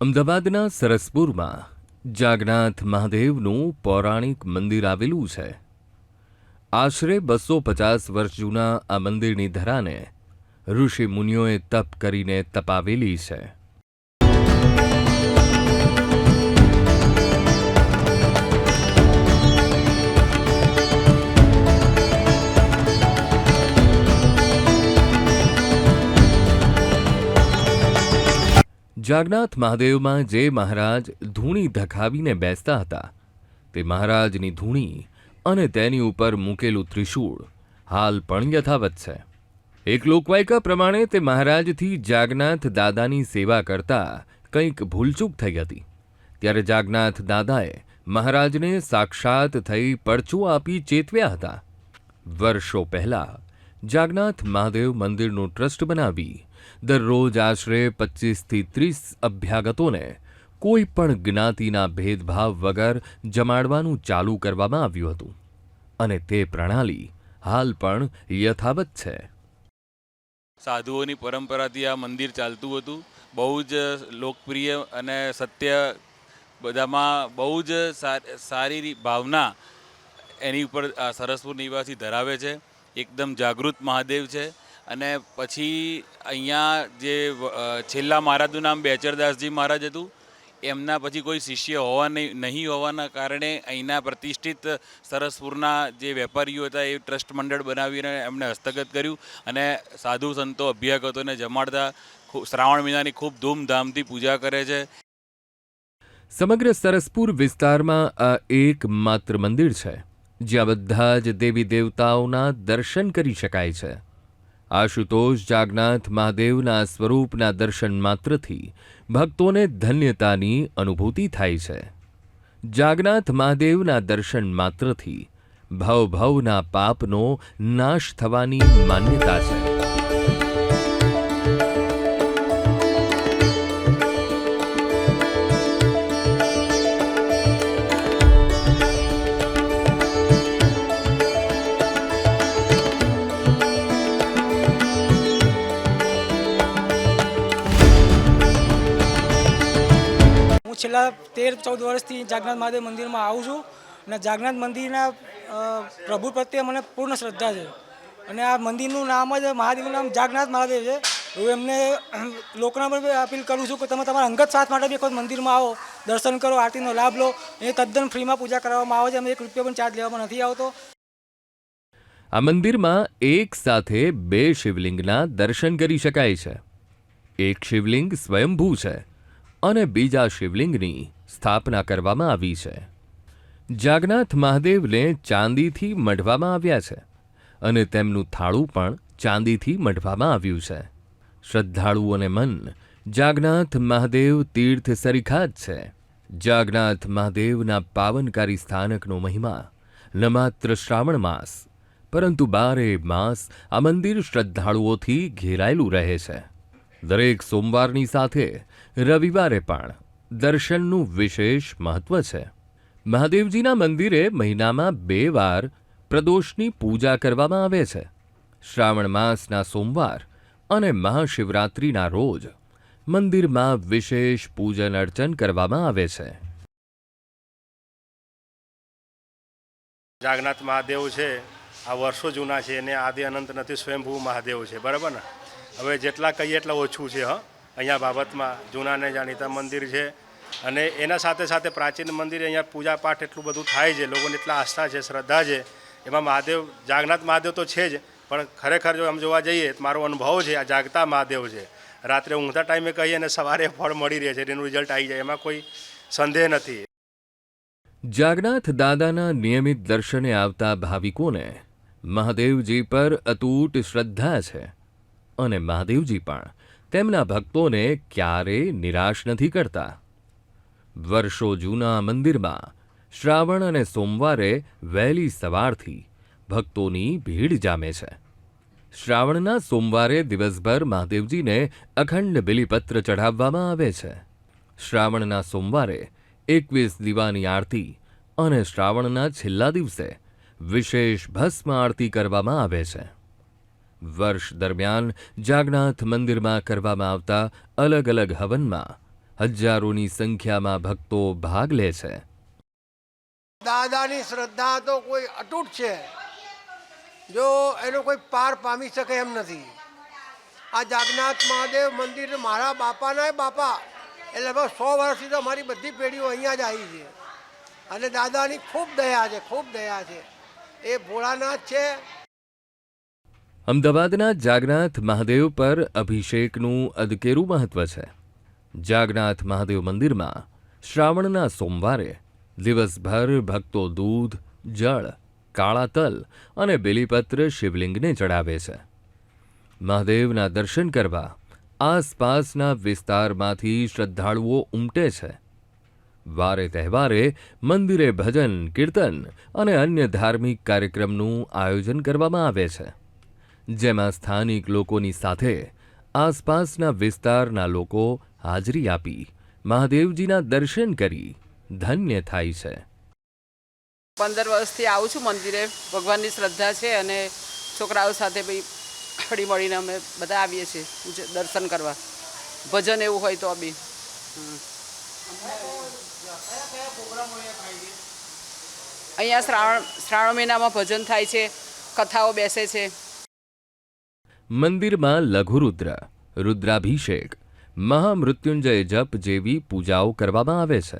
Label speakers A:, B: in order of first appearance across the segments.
A: અમદાવાદના સરસપુરમાં જાગનાથ મહાદેવનું પૌરાણિક મંદિર આવેલું છે. આશરે બસો પચાસ વર્ષ જૂના આ મંદિરની ધરાને ઋષિ મુનિઓએ તપ કરીને તપાવેલી છે. જાગનાથ મહાદેવમાં જે મહારાજ ધૂણી ધખાવીને બેસતા હતા, તે મહારાજની ધૂણી અને તેની ઉપર મૂકેલું ત્રિશૂળ હાલ પણ યથાવત છે. એક લોકવાયકા પ્રમાણે તે મહારાજથી જાગનાથ દાદાની સેવા કરતા કંઈક ભૂલચૂક થઈ હતી. ત્યારે જાગનાથ દાદાએ મહારાજને સાક્ષાત થઈ પડચું આપી ચેતવ્યા હતા. વર્ષો પહેલાં જાગનાથ મહાદેવ મંદિરનું ટ્રસ્ટ બનાવી દરરોજ આશરે પચીસથી ત્રીસ અભ્યાગતોને કોઈ પણ જ્ઞાતિના ભેદભાવ વગર જમાડવાનું ચાલુ કરવામાં આવ્યું હતું. અને તે પ્રણાલી હાલ પણ યથાવત છે.
B: સાધુઓની પરંપરાથી આ મંદિર ચાલતું હતું. બહુ જ લોકપ્રિય અને સત્ય બધામાં બહુ જ સારી ભાવના એની ઉપર સરસપુર નિવાસી ધરાવે છે. એકદમ જાગૃત મહાદેવ છે. અને પછી અહીંયા જે છેલ્લા મહારાજનું નામ બેચરદાસજી મહારાજ હતું, એમના પછી કોઈ શિષ્ય હોવા નહીં હોવાના કારણે અહીંના પ્રતિષ્ઠિત સરસપુરના જે વેપારીઓ હતા એ ટ્રસ્ટ મંડળ બનાવીને એમણે હસ્તગત કર્યું અને સાધુ સંતો, અભ્યાગતોને જમાડતા શ્રાવણ મહિનાની ખૂબ ધૂમધામથી પૂજા કરે છે.
A: સમગ્ર સરસપુર વિસ્તારમાં આ એકમાત્ર મંદિર છે, જ્યાં બધા જ દેવી દેવતાઓના દર્શન કરી શકાય છે. આશુતોષ, જાગનાથ, મહાદેવના સ્વરૂપના દર્શન માત્રથી ભક્તોને ધન્યતાની અનુભૂતિ થાય છે. જાગનાથ, મહાદેવના દર્શન માત્રથી ભવ ભવના પાપનો નાશ થવાની માન્યતા છે.
C: હું છેલ્લા તેર ચૌદ વર્ષથી જાગનાથ મહાદેવ મંદિરમાં આવું છું અને જાગનાથ મંદિરના પ્રભુ પ્રત્યે મને પૂર્ણ શ્રદ્ધા છે. અને આ મંદિરનું નામ જ મહાદેવનું નામ જાગનાથ મહાદેવ છે. હું એમને લોકોના બી અપીલ કરું છું કે તમે તમારા અંગત સાથ માટે બી વખત મંદિરમાં આવો, દર્શન કરો, આરતીનો લાભ લો. એ તદ્દન ફ્રીમાં પૂજા કરવામાં આવે છે. અમે એક રૂપિયા પણ ચાર્જ લેવામાં નથી આવતો.
A: આ મંદિરમાં એક સાથે બે શિવલિંગના દર્શન કરી શકાય છે. એક શિવલિંગ સ્વયંભૂ છે. અને બીજા શિવલિંગની સ્થાપના કરવામાં આવી છે. જાગનાથ મહાદેવને ચાંદીથી મઢવામાં આવ્યા છે અને તેમનું થાળું પણ ચાંદીથી મઢવામાં આવ્યું છે. શ્રદ્ધાળુઓને મન જાગનાથ મહાદેવ તીર્થ સરીખા જ છે. જાગનાથ મહાદેવના પાવનકારી સ્થાનકનો મહિમા ન માત્ર શ્રાવણ માસ, પરંતુ બારે માસ આ મંદિર શ્રદ્ધાળુઓથી ઘેરાયેલું રહે છે. દરેક સોમવારની સાથે રવિવારે પણ દર્શનનું વિશેષ મહત્વ છે. મહાદેવજીના મંદિરે મહિનામાં બે વાર પ્રદોષની પૂજા કરવામાં આવે છે. શ્રાવણ માસના સોમવાર અને મહાશિવરાત્રિના રોજ મંદિરમાં વિશેષ પૂજન અર્ચન કરવામાં આવે છે.
D: જાગનાથ મહાદેવ છે. આ વર્ષો જૂના છે અને આદિ અનંત નથી, સ્વયંભૂ મહાદેવ છે. બરાબર ને? હવે જેટલા કહીએ એટલા ઓછું છે, હ. અહીંયા બાબતમાં જૂના ને જાણીતા મંદિર છે. અને એના સાથે સાથે પ્રાચીન મંદિર અહીંયા પૂજા પાઠ એટલું બધું થાય છે, લોકોને એટલા આસ્થા છે, શ્રદ્ધા છે. એમાં મહાદેવ, જાગનાથ મહાદેવ તો છે જ, પણ ખરેખર જો આમ જોવા જઈએ તો મારો અનુભવ છે, આ જાગતા મહાદેવ છે. રાત્રે ઊંઘતા ટાઈમે કહીએ અને સવારે ફળ મળી રહે છે, એનું રિઝલ્ટ આવી જાય, એમાં કોઈ સંદેહ નથી.
A: જાગનાથ દાદાના નિયમિત દર્શને આવતા ભાવિકોને મહાદેવજી પર અતૂટ શ્રદ્ધા છે. અને મહાદેવજી પણ તેમના ભક્તોને ક્યારેય નિરાશ નથી કરતા. વર્ષો જૂના મંદિરમાં શ્રાવણ અને સોમવારે વહેલી સવારથી ભક્તોની ભીડ જામે છે. શ્રાવણના સોમવારે દિવસભર મહાદેવજીને અખંડ બિલીપત્ર ચઢાવવામાં આવે છે. શ્રાવણના સોમવારે એકવીસ દીવાની આરતી અને શ્રાવણના છેલ્લા દિવસે વિશેષ ભસ્મ આરતી કરવામાં આવે છે. વર્ષ દરમિયાન જાગનાથ મંદિરમાં કરવામાં આવતા અલગ અલગ હવનમાં હજારોની સંખ્યામાં ભક્તો ભાગ લે છે.
E: દાદાની શ્રદ્ધા તો કોઈ અતૂટ છે. જો એનો કોઈ પાર પામી શકે એમ નથી. આ જાગનાથ મહાદેવ મંદિર મારા બાપાના બાપા. એટલે લગભગ સો વર્ષથી તો મારી બધી પેઢીઓ અહીંયા જ આવી છે. અને દાદાની ખૂબ દયા છે, ખૂબ દયા છે. એ ભોળાનાથ છે
A: અમદાવાદના જાગનાથ મહાદેવ પર અભિષેકનું અદકેરું મહત્વ છે. જાગનાથ મહાદેવ મંદિરમાં શ્રાવણના સોમવારે દિવસભર ભક્તો દૂધ, જળ, કાળા તલ અને બેલીપત્ર શિવલિંગને ચડાવે છે. મહાદેવના દર્શન કરવા આસપાસના વિસ્તારમાંથી શ્રદ્ધાળુઓ ઉમટે છે. વારે તહેવારે મંદિરે ભજન, કીર્તન અને અન્ય ધાર્મિક કાર્યક્રમનું આયોજન કરવામાં આવે છે. જેમાં સ્થાનિક લોકોની સાથે આસપાસના વિસ્તારના લોકો હાજરી આપી, મહાદેવજીના દર્શન કરી ધન્ય થાય છે.
F: પંદર વર્ષથી આવું છું મંદિરે. ભગવાનની શ્રદ્ધા છે અને છોકરાઓ સાથે ભાઈ ફળી મળીને અમે બધા આવીએ છીએ દર્શન કરવા. ભજન એવું હોય તો બી. અહીંયા શ્રાવણ શ્રાવણ મહિનામાં ભજન થાય છે, કથાઓ બેસે છે.
A: મંદિરમાં લઘુરુદ્ર, રુદ્રાભિષેક, મહામૃત્યુંજય જપ જેવી પૂજાઓ કરવામાં આવે છે.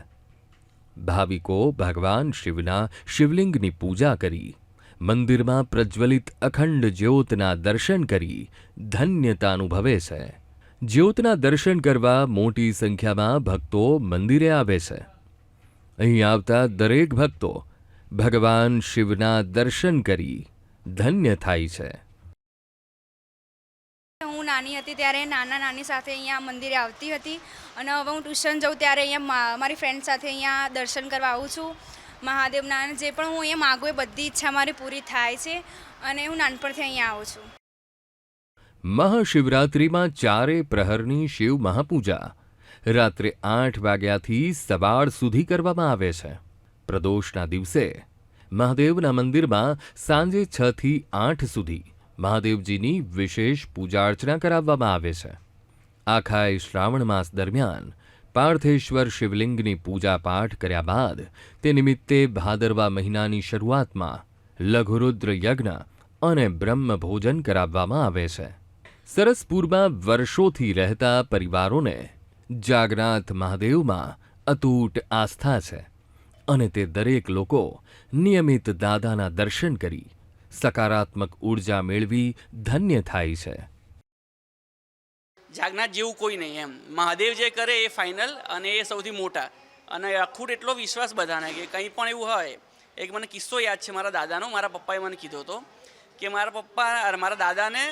A: ભાવિકો ભગવાન શિવના શિવલિંગની પૂજા કરી, મંદિરમાં પ્રજ્વલિત અખંડ જ્યોતના દર્શન કરી ધન્યતા અનુભવે છે. જ્યોતના દર્શન કરવા મોટી સંખ્યામાં ભક્તો મંદિરે આવે છે. અહીં આવતા દરેક ભક્તો ભગવાન શિવના દર્શન કરી ધન્ય થાય છે.
G: નાની હતી ત્યારે નાના નાની સાથે અહીંયા મંદિરે આવતી હતી. અને હવે હું ટ્યુશન જાઉં ત્યારે અહીંયા મારી ફ્રેન્ડ સાથે અહીંયા દર્શન કરવા આવું છું. મહાદેવના જે પણ હું અહીંયા માગું એ બધી ઈચ્છા મારી પૂરી થાય છે અને હું નાનપણથી અહીંયા આવું છું.
A: મહાશિવરાત્રિમાં ચારે પ્રહરની શિવ મહાપૂજા. રાત્રે આઠ વાગ્યાથી સવાર સુધી કરવામાં આવે છે. પ્રદોષના દિવસે મહાદેવના મંદિરમાં સાંજે છથી આઠ સુધી મહાદેવજીની વિશેષ પૂજા અર્ચના કરાવવામાં આવે છે. આખાય શ્રાવણ માસ દરમિયાન પાર્થેશ્વર શિવલિંગની પૂજા પાઠ કર્યા બાદ તે નિમિત્તે ભાદરવા મહિનાની શરૂઆતમાં લઘુરુદ્ર યજ્ઞ અને બ્રહ્મભોજન કરાવવામાં આવે છે. સરસપુરમાં વર્ષોથી રહેતા પરિવારોને જાગનાથ મહાદેવમાં અતૂટ આસ્થા છે અને તે દરેક લોકો નિયમિત દાદાના દર્શન કરી સકારાત્મક ઊર્જા મેળવી ધન્ય થાય છે.
H: જાગનાથ જેવું કોઈ નહીં એમ. મહાદેવ જે કરે એ ફાઇનલ અને એ સૌથી મોટા. અને અખૂટ એટલો વિશ્વાસ બધાને કે કંઈ પણ એવું હોય, એક મને કિસ્સો યાદ છે મારા દાદાનો, મારા પપ્પાએ મને કીધો હતો. કે મારા પપ્પા મારા દાદાને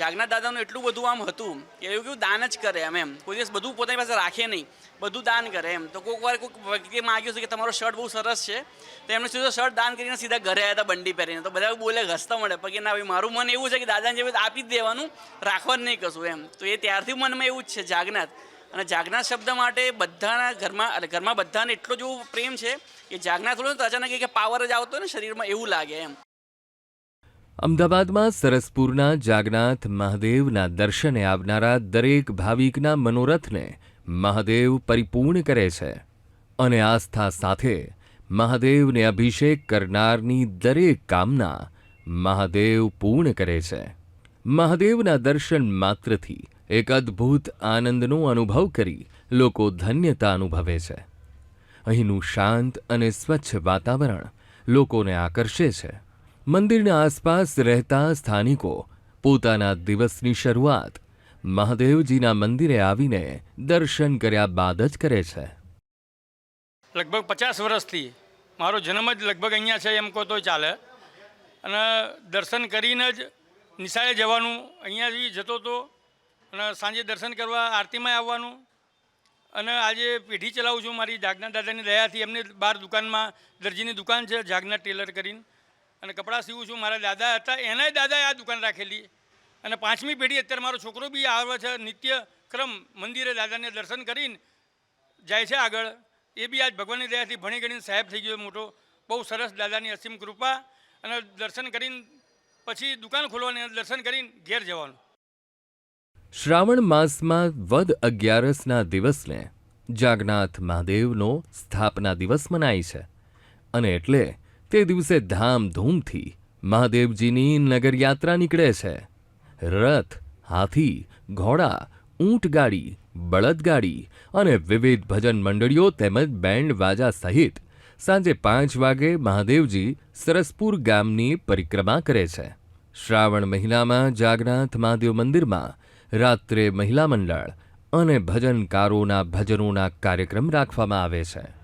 H: જાગનાથ દાદાનું એટલું બધું આમ હતું કે એવું કેવું દાન જ કરે એમ એમ. કોઈ દિવસ બધું પોતાની પાસે રાખે નહીં, બધું દાન કરે એમ. તો કોઈક વાર કોઈક વ્યક્તિએ માગ્યું છે કે તમારો શર્ટ બહુ સરસ છે, તો એમને સીધો શર્ટ દાન કરીને સીધા ઘરે આવ્યા હતા બંડી પહેરીને. તો બધા બોલે ઘસતા મળે. પણ કે ના, ભાઈ, મારું મન એવું છે કે દાદાને જેવી આપી જ દેવાનું રાખવાનું નહીં કશું એમ. તો એ ત્યારથી મનમાં એવું જ છે જાગનાથ અને જાગનાથ શબ્દ માટે બધાના ઘરમાં ઘરમાં બધાને એટલો જ પ્રેમ છે કે જાગનાથ થોડું તો અચાનક એક પાવર જ આવતો ને શરીરમાં એવું લાગે એમ.
A: અમદાવાદમાં સરસપુરના જાગનાથ મહાદેવના દર્શને આવનારા દરેક ભાવિકના મનોરથને મહાદેવ પરિપૂર્ણ કરે છે અને આસ્થા સાથે મહાદેવને અભિષેક કરનારની દરેક કામના મહાદેવ પૂર્ણ કરે છે. મહાદેવના દર્શન માત્રથી એક અદ્ભુત આનંદનો અનુભવ કરી લોકો ધન્યતા અનુભવે છે. અહીંનું શાંત અને સ્વચ્છ વાતાવરણ લોકોને આકર્ષે છે. મંદિરના આસપાસ રહેતા સ્થાનિકો પોતાના દિવસની શરૂઆત મહાદેવજીના મંદિરે આવીને દર્શન કર્યા બાદ જ કરે છે.
I: લગભગ પચાસ વર્ષથી મારો જન્મ જ લગભગ અહીંયા છે એમ કહો તો ચાલે. અને દર્શન કરીને જ નિશાળે જવાનું અહીંયાથી જતો હતો અને સાંજે દર્શન કરવા આરતીમાં આવવાનું. અને આજે પેઢી ચલાવું છું, મારી જાગના દાદાની દયાથી એમને બહાર દુકાનમાં દરજીની દુકાન છે જાગના ટેલર કરીને. અને કપડાં સીવું છું. મારા દાદા હતા. એનાય દાદાએ આ દુકાન રાખેલી. અને પાંચમી પેઢી અત્યારે મારો છોકરો બી આવે છે. નિત્ય ક્રમ મંદિરે દાદાને દર્શન કરીને જાય છે આગળ. એ બી આજ ભગવાનની દયાથી ભણી ગણીને સાહેબ થઈ ગયો મોટો. બહુ સરસ દાદાની અસીમ કૃપા. અને દર્શન કરીને પછી દુકાન ખોલવાની દર્શન કરીને ઘેર જવાનું.
A: શ્રાવણ માસમાં વદ અગિયારસના દિવસને જાગનાથ મહાદેવનો સ્થાપના દિવસ મનાય છે. અને એટલે તે દિવસે ધામધૂમથી મહાદેવજીની નગરયાત્રા નીકળે છે. રથ, હાથી, ઘોડા ઊંટગાડી બળદગાડી અને વિવિધ ભજન મંડળીઓ તેમજ બેન્ડ વાજા સહિત સાંજે પાંચ વાગે મહાદેવજી સરસપુર ગામની પરિક્રમા કરે છે. શ્રાવણ મહિનામાં જાગનાથ મહાદેવ મંદિરમાં રાત્રે મહિલા મંડળ અને ભજનકારોના ભજનોના કાર્યક્રમ રાખવામાં આવે છે.